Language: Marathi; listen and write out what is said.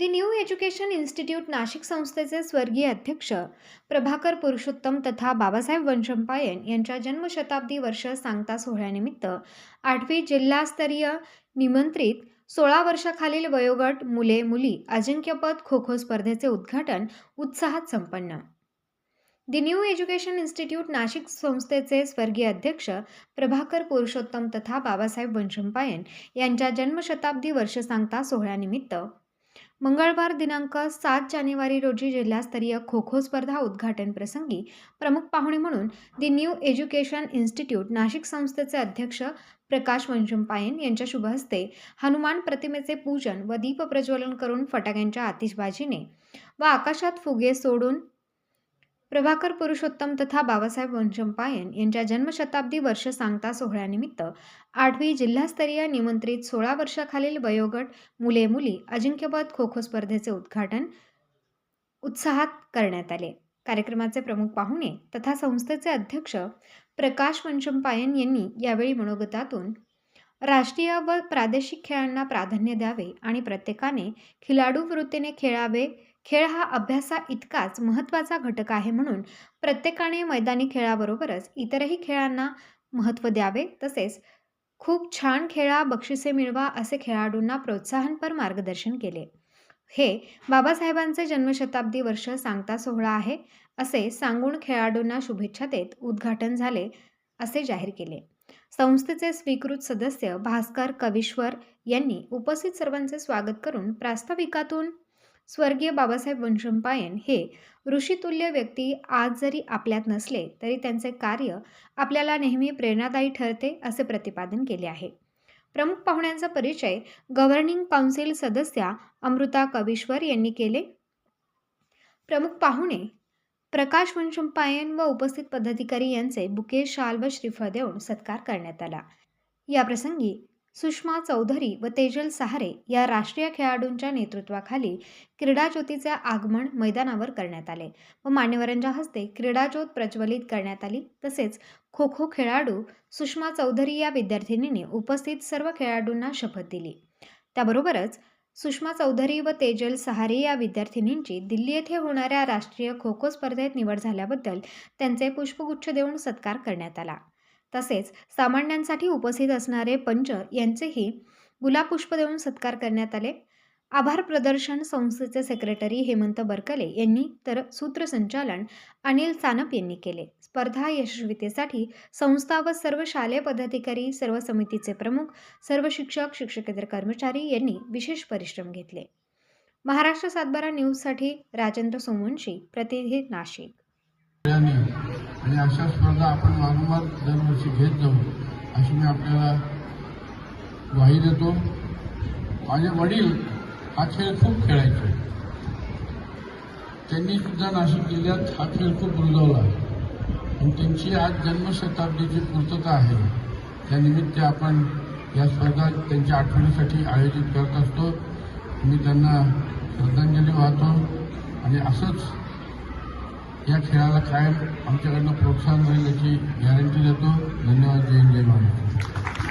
The new education institute Nashik संस्थेचे स्वर्गीय अध्यक्ष प्रभाकर पुरुषोत्तम तथा बाबासाहेब वंशंपायन यांच्या जन्मशताब्दी वर्ष सांगता सोहळ्यानिमित्त आठवी जिल्हास्तरीय निमंत्रित सोळा वर्षाखालील वयोगट मुले मुली अजिंक्यपद खो खो स्पर्धेचे उद्घाटन उत्साहात संपन्न. दि न्यू एज्युकेशन इन्स्टिट्यूट नाशिक संस्थेचे स्वर्गीय अध्यक्ष प्रभाकर पुरुषोत्तम तथा बाबासाहेब वंशंपायन यांच्या जन्मशताब्दी वर्ष सांगता सोहळ्यानिमित्त मंगळवार दिनांक सात जानेवारी रोजी जिल्हास्तरीय खो खो स्पर्धा उद्घाटन प्रसंगी प्रमुख पाहुणे म्हणून दि न्यू एज्युकेशन इन्स्टिट्यूट नाशिक संस्थेचे अध्यक्ष प्रकाश वंशंपायन यांच्या शुभहस्ते हनुमान प्रतिमेचे पूजन व दीप प्रज्वलन करून फटाक्यांच्या आतिषबाजीने व आकाशात फुगे सोडून प्रभाकर पुरुषोत्तम तथा बाबासाहेब वंशंपायन यांच्या जन्मशताब्दी वर्ष सांगता सोहळ्यानिमित्त आठवी जिल्हास्तरीय निमंत्रित सोळा वर्षाखालील वयोगट मुले मुली अजिंक्यपद खो खो स्पर्धेचे उद्घाटन उत्साहात करण्यात आले. कार्यक्रमाचे प्रमुख पाहुणे तथा संस्थेचे अध्यक्ष प्रकाश वंशंपायन यांनी यावेळी मनोगतातून राष्ट्रीय व प्रादेशिक खेळांना प्राधान्य द्यावे आणि प्रत्येकाने खिलाडू वृत्तीने खेळावे खेळ हा अभ्यासा इतकाच महत्त्वाचा घटक आहे म्हणून प्रत्येकाने मैदानी खेळाबरोबरच इतरही खेळांना महत्त्व द्यावे. तसेच खूप छान खेळा बक्षिसे मिळवा असे खेळाडूंना प्रोत्साहनपर मार्गदर्शन केले. हे बाबासाहेबांचे जन्मशताब्दी वर्ष सांगता सोहळा आहे. असे सांगून खेळाडूंना शुभेच्छा देत उद्घाटन झाले असे जाहीर केले. संस्थेचे स्वीकृत सदस्य भास्कर कविश्वर यांनी उपस्थित सर्वांचे स्वागत करून प्रास्ताविकातून स्वर्गीय बाबासाहेब वंशंपायन हे ऋषितुल्य व्यक्ती आज जरी आपल्यात नसले तरी त्यांचे कार्य आपल्याला नेहमी प्रेरणादायी ठरते असे प्रतिपादन केले आहे. प्रमुख पाहुण्यांचा परिचय गव्हर्निंग काउन्सिल सदस्या अमृता कविश्वर यांनी केले. प्रमुख पाहुणे प्रकाश वंशंपायन व उपस्थित पदाधिकारी यांचे बुके शाल व श्रीफळ देऊन सत्कार करण्यात आला. याप्रसंगी सुषमा चौधरी व तेजल सहारे या राष्ट्रीय खेळाडूंच्या नेतृत्वाखाली क्रीडाज्योतीचे आगमन मैदानावर करण्यात आले व मान्यवरांच्या हस्ते क्रीडाज्योत प्रज्वलित करण्यात आली. तसेच खो खो खेळाडू सुषमा चौधरी या विद्यार्थिनीने उपस्थित सर्व खेळाडूंना शपथ दिली. त्याबरोबरच सुषमा चौधरी व तेजल सहारे या विद्यार्थिनींची दिल्ली येथे होणाऱ्या राष्ट्रीय खो खो स्पर्धेत निवड झाल्याबद्दल त्यांचे पुष्पगुच्छ देऊन सत्कार करण्यात आला. तसेच सामान्यांसाठी उपस्थित असणारे पंच यांचेही गुलाबपुष्प देऊन सत्कार करण्यात आले. आभार प्रदर्शन संस्थेचे सेक्रेटरी हेमंत बरकले यांनी तर सूत्रसंचालन अनिल सानप यांनी केले. स्पर्धा यशस्वीतेसाठी संस्था व सर्व शालेय पदाधिकारी सर्व समितीचे प्रमुख सर्व शिक्षक शिक्षकेतर कर्मचारी यांनी विशेष परिश्रम घेतले. महाराष्ट्र सातबारा न्यूजसाठी राजेंद्र सोमवंशी प्रतिनिधी नाशिक. आणि अशा स्पर्धा आपण वारंवार दरवर्षी घेत जाऊ अशी मी आपल्याला ग्वाही देतो. माझे वडील हा खेळ खूप खेळायचे. त्यांनी सुद्धा नाशिक जिल्ह्यात हा खेळ खूप रुजवला. आणि त्यांची आज जन्मशताब्दीची पूर्तता आहे. त्यानिमित्त आपण या स्पर्धा त्यांच्या आठवणीसाठी आयोजित करत असतो. मी त्यांना श्रद्धांजली वाहतो. आणि असंच या खेळाला कायम आमच्याकडनं प्रोत्साहन मिळेल याची गॅरंटी देतो. धन्यवाद. जय जय महाराज